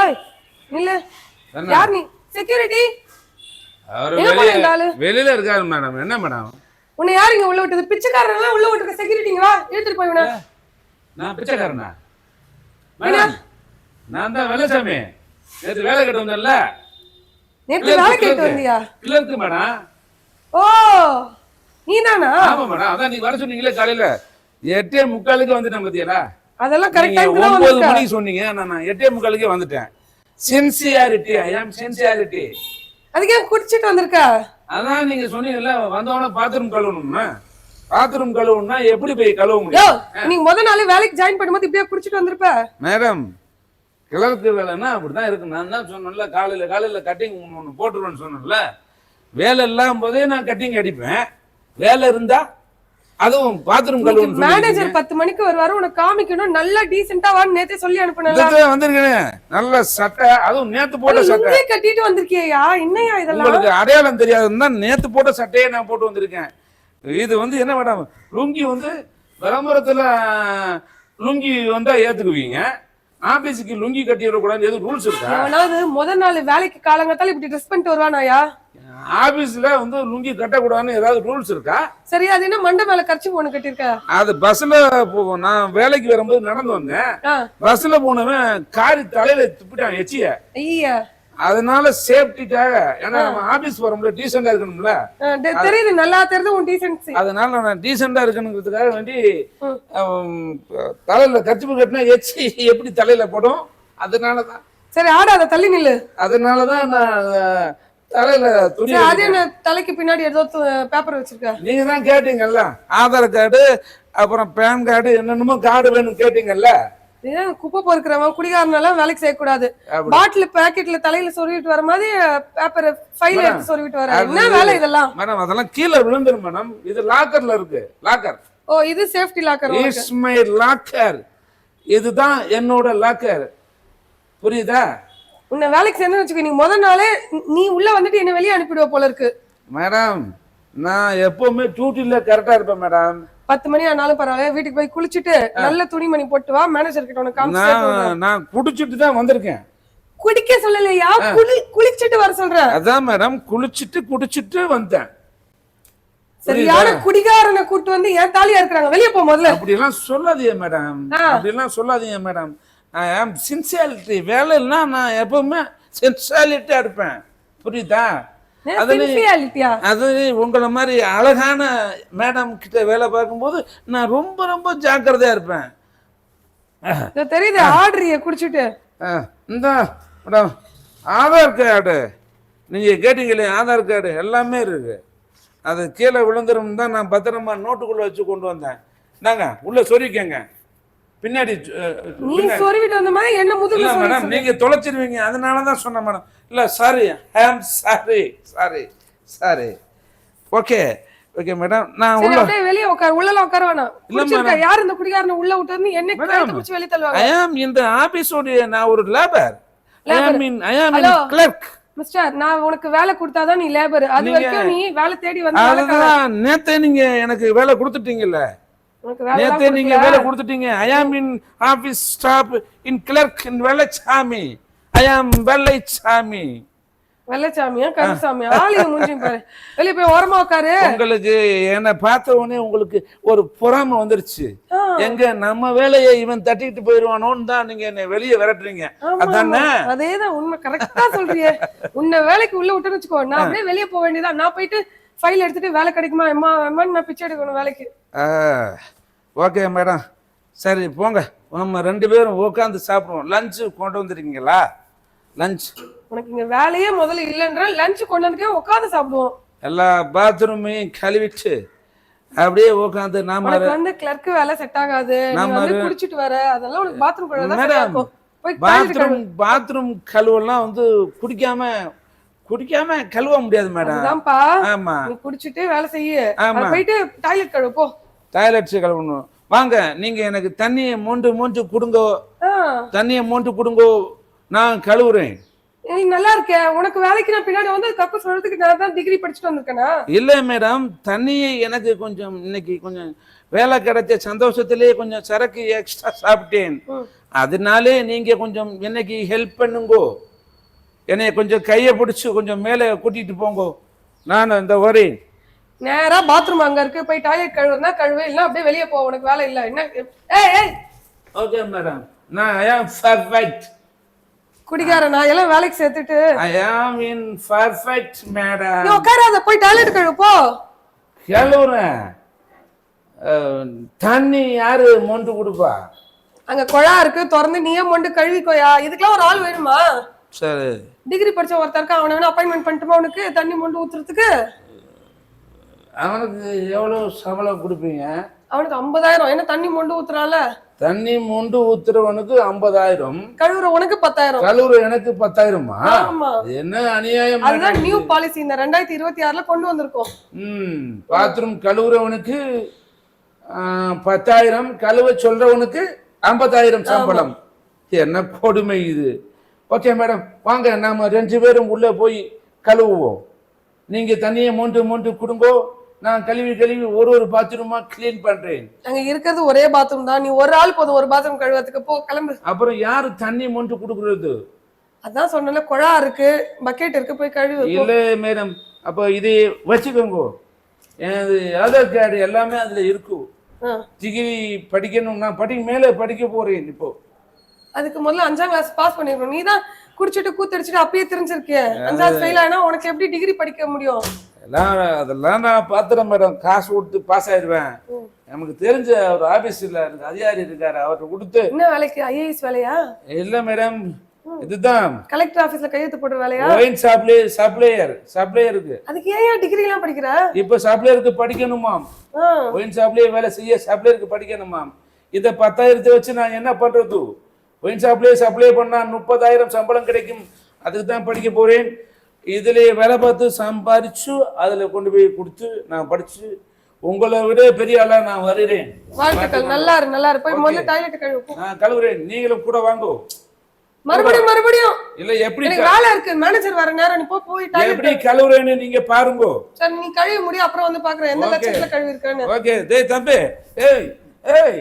ஏய் நில்லு? யார் நீ? செக்யூரிட்டி அவரு வெளியே? வெளியில இருக்காரு மேடம் என்ன மேடம் உன்னை யார் இங்க உள்ள விட்டது? பிச்சைக்காரன் எல்லாம் உள்ள விட்டுருக்க. செக்யூரிட்டிங்க வா. போய் நான் பிச்சைக்காரனா? மேடம் நான் தான் வெள்ளசாமி நேற்று வேலை கட்டு வந்தேன்ல. நேற்று வேலை கேட்டு வந்தியா? Clerk madam. ஓ நீதானா ஆமா மேடம் அதான் நீங்க வர சொன்னீங்களே காலையில. எட்டே முக்காலுக்கு வந்துட்டேன் பாத்தீங்களா அதெல்லாம் கரெக்ட் ஒன்பது மணிக்கு சொன்னீங்க. நான் எட்டே முக்காலுக்கே வந்துட்டேன். சின்சியாரிட்டி ஐ ஆம் சின்சியாரிட்டி அதுக்கு ஏன் குடிச்சிட்டு வந்திருக்க? அதான் நீங்க சொன்னீங்கல்ல வந்தவொடனே பாத்ரூம் கழுவணும்னா பாத்ரூம் கழுவணும்னா எப்படி போய் கழுவ முடியும்? நீங்க முத நாள் வேலைக்கு ஜாயின் பண்ணும்போது இப்படியே குடிச்சிட்டு வந்திருப்ப? மேடம் கிழக்கு வேலைன்னா அப்படிதான் இருக்கு. நான் தான் சொன்னேன்ல காலையில காலையில கட்டிங் ஒன்று போட்டுருவேன்னு சொன்னேன்ல. வேலை இல்லாம போதே நான் கட்டிங் அடிப்பேன். வேலை இருந்தா அதுவும் பாத்ரூம் கழுவணும் மேனேஜர் பத்து மணிக்கு வருவாரு உனக்கு காமிக்கணும் நல்லா டீசெண்டா வான்னு நேத்தே சொல்லி அனுப்புனல வந்திருக்கேன். நல்ல சட்டை அதுவும் நேத்து போட்ட சட்டை. கட்டிட்டு வந்திருக்கியா என்னையா இதெல்லாம்? உங்களுக்கு அடையாளம் தெரியாதுன்னு தான் நேத்து போட்ட சட்டையே நான் போட்டு வந்திருக்கேன். இது வந்து என்ன மேடம் லுங்கி வந்து விளம்பரத்துல லுங்கி வந்தா ஏத்துக்குவீங்க. ஆபீஸுக்கு லுங்கி கட்டி விடக்கூடாது எதுவும் ரூல்ஸ் இருக்கா? எவனாவது முத நாள் வேலைக்கு காலங்கத்தால இப்படி ட்ரெஸ் பண்ணிட்டு வருவானாயா? ஆபீஸ்ல வந்து லுங்கி கட்டக்கூடாதுன்னு ஏதாவது ரூல்ஸ் இருக்கா? சரி அது என்ன மண்டை மேல கரிச்சு ஒண்ணு கட்டிருக்க அது பஸ்ல போ- நான் வேலைக்கு வரும்போது நடந்து வந்தேன். பஸ்ல போனவன் காரி தலையில துப்பிட்டான் எச்சிய. ஐயா. அதனால சேஃப்டிக்காக ஏன்னா நம்ம ஆபீஸ் வரோம்ல டீசெண்டா இருக்கணும்ல. தெரியுது நல்லா தெரியுது உன் டீசென்சி அதனால நான் டீசெண்டா இருக்கணுங்கிறதுக்காக வேண்டி தலையில கச்சிப்பு கட்டினா எச்சி எப்படி தலையில படும்? அதனாலதான். சரி ஆடாத தள்ளி நில்லு. அதனாலதான் நான் அஹ், தலையில துணி அது என்ன தலைக்கு பின்னாடி ஏதோ பேப்பர் வச்சிருக்க? நீங்க தான் கேட்டீங்கல்ல ஆதார் கார்டு அப்புறம் பேன் கார்டு என்னென்னமோ கார்டு வேணும் கேட்டீங்கல்ல. இதுதான் குப்பை பொறுக்கிறவன்? குடிகாரனெல்லாம் வேலைக்கு செய்யக்கூடாது. பாட்டில் பாக்கெட்ல தலையில சொருவிட்டு வர மாதிரி பேப்பர் ஃபைல் எடுத்து சொருவிட்டு வர. என்ன வேலை இதெல்லாம்? மேடம் அதெல்லாம் கீழே விழுந்துரும் மேடம். இது லாக்கர்ல இருக்கு. லாக்கர் ஓ இது safety locker is my locker இதுதான் என்னோட லாக்கர் புரியுதா? உன்னை வேலைக்கு சேர்ந்து வச்சுக்க நீ முத நாளே நீ உள்ள வந்துட்டு என்ன வெளியே அனுப்பிடுவ போல இருக்கு. மேடம் நான் எப்பவுமே டியூட்டில கரெக்டா இருப்பேன் மேடம். பத்து மணி ஆனாலும் பரவாயில்ல வீட்டுக்கு போய் குளிச்சுட்டு நல்ல துணிமணி போட்டு வா மேனேஜர் கிட்ட உனக்கு காமிச்சு. நான் குடிச்சிட்டு தான் வந்திருக்கேன். குடிக்க சொல்லலையா? குளி குளிச்சுட்டு வர சொல்றேன் அதான் மேடம் குளிச்சிட்டு குடிச்சிட்டு வந்தேன். சரியான குடிகாரனை கூட்டு வந்து ஏன் தாலியா இருக்கிறாங்க வெளியே போ முதல்ல. அப்படியெல்லாம் சொல்லாதீங்க மேடம் ஆ. அப்படியெல்லாம் சொல்லாதீங்க மேடம் சின்சியாலிட்டி வேலைன்னா நான் எப்பவுமே சின்சியாலிட்டியா இருப்பேன். புரியுதா? அது உங்களை மாதிரி அழகான மேடம் கிட்ட வேலை பார்க்கும்போது நான் ரொம்ப ரொம்ப ஜாக்கிரதையா இருப்பேன். தெரியுது ஆடுறிய குடிச்சிட்டு. இந்தா மேடம் ஆதார் கார்டு. நீங்கள் கேட்டீங்களே ஆதார் கார்டு? எல்லாமே இருக்கு. அது கீழே விழுந்துரும் தான் நான் பத்திரமா நோட்டுக்குள்ளே வச்சு கொண்டு வந்தேன். இந்தாங்க உள்ள சொருவிக்கங்க பின்னாடி நீ சொருவிட்டு வந்த மாதிரி என்ன இல்ல சொருவி மேடம் நீங்க தொலைச்சிருவீங்க. அதனால தான் சொன்னேன் மேடம் இல்ல sorry I am sorry sorry sorry okay okay madam நான் உள்ள வெளியே உட்கார். உள்ளலாம் உட்கார வேணாம். குடிச்சிருக்க யார் இந்த குடிகாரனை உள்ள விட்டு என்ன கழுத்து பிடிச்சி வெளியே தள்ளுவாங்க. ஐ ஆம் இந்த ஆபீஸோடைய நான் ஒரு labour I am in I am in. Clerk mister நான் உனக்கு வேலை கொடுத்தாதான் நீ லேபர் அது வரைக்கும் நீ வேலை தேடி வந்து அதுதான். நேத்தே நீங்க எனக்கு வேலை கொடுத்துட்டீங்கல்ல. நேத்தே நீங்க வேலை கொடுத்துட்டீங்க. I am in office staff in clerk in Vellachami. I am Vellaichami. வெள்ளச்சாமியா கருசாமியா? ஆளுங்க மூஞ்சி பாரு. வெளியே போய் ஓரமா உட்காரு. உங்களுக்கு என்னை பார்த்த உடனே உங்களுக்கு ஒரு பொறாமை வந்துருச்சு. எங்க நம்ம வேலையை இவன் தட்டிக்கிட்டு போயிடுவானோன்னு தான் நீங்க என்னை வெளியே விரட்டுறீங்க. அதானே. அதேதான் உண்மை. கரெக்டா சொல்றியே. உன்னை வேலைக்கு உள்ள விட்டுன்னு வச்சுக்கோ. நான் அப்படியே வெளியே போக வேண்டியதா? நான் போயிட்டு ஃபைல் எடுத்துட்டு வேலை கிடைக்குமா? அம்மா அம்மான்னு நான் பிச்சை எடுக்கணும் வேலைக்கு. ஓகே மேடம் சரி போங்க. நம்ம ரெண்டு பேரும் உட்காந்து சாப்பிடுவோம். லஞ்சு கொண்டு வந்துருக்கீங்களா? லஞ்ச் உனக்கு இங்க வேலையே முதல்ல இல்லைன்ற லஞ்ச் கொண்டு வந்துக்கே உட்காந்து சாப்பிடுவோம். எல்லா பாத்ரூமையும் கழுவிட்டு அப்படியே உட்காந்து நாம வந்து கிளர்க் வேலை செட் ஆகாது. நீ நம்ம வந்து ஒரு- குடிச்சிட்டு வர. அதெல்லாம் உனக்கு பாத்ரூம் கழுவ பாத்ரூம். பாத்ரூம் கழுவெல்லாம் வந்து குடிக்காம குடிக்காம கழுவ முடியாது மேடம். அதுதான்ப்பா. ஆமா. குடிச்சிட்டு வேலை செய்ய. ஆமா. போயிட்டு டாய்லெட் கழுவு போ. டாய்லெட்ஸ் கழுவணும். வாங்க நீங்க எனக்கு தண்ணியை மோண்டு மோண்டு கொடுங்க. தண்ணியை மோண்டு கொடுங்க. நான் கழுவுறேன். நீ நல்லா இருக்க. உனக்கு வேலைக்கு நான் பின்னாடி வந்து தப்பு சொல்றதுக்கு நான் தான் டிகிரி படிச்சுட்டு வந்திருக்கேனா? இல்லை மேடம். தண்ணியை எனக்கு கொஞ்சம் இன்னைக்கு கொஞ்சம் வேலை கிடைச்ச சந்தோஷத்திலேயே கொஞ்சம் சரக்கு எக்ஸ்ட்ரா சாப்பிட்டேன். அதனாலே நீங்க கொஞ்சம் என்னைக்கு ஹெல்ப் பண்ணுங்கோ. என்னைய கொஞ்சம் கையை பிடிச்சி கொஞ்சம் மேலே கூட்டிட்டு போங்கோ. நான் இந்த வரேன் நேரா பாத்ரூம் அங்க இருக்கு. போய் டாய்லெட் கழுவுறதா கழுவு இல்ல அப்படியே வெளியே போ. உனக்கு வேலை இல்ல. என்ன? ஏய் ஏய். ஓகே மேடம் நான் ஐ ஆம் பர்ஃபெக்ட் குடிக்கார நான் எல்லாம் வேலைக்கு சேர்த்துட்டு. ஐ ஆம் இன் பர்ஃபெக்ட் மேடம் நீ உட்காராத. போய் டாய்லெட் கழுவு போ. கிளவுறேன் தண்ணி யாரு மொண்டு கொடுப்பா? அங்க குழா இருக்கு. திறந்து நீயே மொண்டு கழுவிக்கோயா. இதுக்கெல்லாம் ஒரு ஆள் வேணுமா? சரி. டிகிரி படிச்ச ஒருத்தருக்கு அவனை அப்பாயின்மெண்ட் பண்ணிட்டுமா உனக்கு? தண்ணி மொண்டு ஊத்துறதுக்கு? அவனுக்கு எவ்வளோ சம்பளம் கொடுப்பீங்க? அவனுக்கு ஐம்பதாயிரம். என்ன தண்ணி மொண்டு ஊத்துறான்ல தண்ணி மொண்டு ஊத்துறவனுக்கு ஐம்பதாயிரம். கழுவுற உனக்கு பத்தாயிரம். கலூர் எனக்கு பத்தாயிரமா? என்ன அநியாயம் அதுதான் நியூ பாலிசி இந்த ரெண்டாயிரத்தி இருபத்தி ஆறுல கொண்டு வந்திருக்கோம். ம் பாத்ரூம் கழுவுறவனுக்கு பத்தாயிரம். கழுவ சொல்றவனுக்கு ஐம்பதாயிரம் சம்பளம். என்ன கொடுமை இது? Okay madam. வாங்க நாம ரெண்டு பேரும் உள்ள போய் கழுவுவோம். நீங்க தண்ணியை மொண்டு மொண்டு கொடுங்கோ. நான் கழுவி கழுவி ஒரு ஒரு பாத்ரூமா க்ளீன் பண்றேன். அங்க இருக்கிறது ஒரே பாத்ரூம் தான். நீ ஒரு ஆள் போதும் ஒரு பாத்ரூம் கழுவறதுக்கு. போ கிளம்பு. அப்புறம் யாரு தண்ணி மொண்டு கொடுக்கறது? அதான் சொன்னல குழா இருக்கு. பக்கெட் இருக்கு போய் கழுவு. இல்ல மேடம். அப்போ இது வச்சுக்கோங்க. எனது ஆதார் கார்டு எல்லாமே அதுல இருக்கும். டிகிரி படிக்கணும் நான் படி மேலே படிக்க போறேன் இப்போ. அதுக்கு முதல்ல அஞ்சாம் கிளாஸ் பாஸ் பண்ணிருக்கணும். நீ தான் குடிச்சிட்டு கூத்தடிச்சிட்டு அப்பயே தெரிஞ்சிருக்கிய. அஞ்சாவது ஃபெயில் ஆனா உனக்கு எப்படி டிகிரி படிக்க முடியும்? எல்லாம் அதெல்லாம் நான் பார்த்துறேன் மேடம் காசு கொடுத்து பாஸ் ஆயிடுவேன். நமக்கு தெரிஞ்ச ஒரு ஆபீஸ்ல இருக்கு அதிகாரி இருக்காரு அவர்கிட்ட கொடுத்து என்ன வேலைக்கு? ஐஏஎஸ் வேலையா? இல்ல மேடம் இதுதான். கலெக்டர் ஆபீஸ்ல கையெழுத்து போடுற வேலையா? ஒயின் சப்ளை சப்ளையர் சப்ளையருக்கு அதுக்கு ஏன் டிகிரி எல்லாம் படிக்கிற? இப்போ சப்ளையருக்கு படிக்கணுமாம் ஒயின் சப்ளையர் வேலை செய்ய சப்ளையருக்கு படிக்கணுமாம் இதை பத்தாயிரத்தை வச்சு நான் என்ன பண்றது? ஒயின் சப்ளை சப்ளை பண்ணா முப்பதாயிரம் சம்பளம் கிடைக்கும். அதுக்கு தான் படிக்க போறேன். இதுல வேலை பார்த்து சம்பாரிச்சு அதுல கொண்டு போய் கொடுத்து நான் படிச்சு உங்களை விட பெரிய ஆளா நான் வருகிறேன். வாழ்த்துக்கள். நல்லா இரு நல்லா இரு. போய் முதல்ல டாய்லெட் கழுவு போ. நான் கழுவுறேன். நீங்களும் கூட வாங்கோ. மறுபடியும் மறுபடியும். இல்ல எப்படி வேலை இருக்கு. மேனேஜர் வர நேரம் நீ போ போய் டாய்லெட் எப்படி கழுவுறேன்னு நீங்க பாருங்கோ. சரி நீ கழுவி முடியும் அப்புறம் வந்து பாக்குறேன் எந்த. லட்சத்துல கழுவி இருக்கேன்னு ஓகே டேய் தம்பி. ஏய் ஏய்.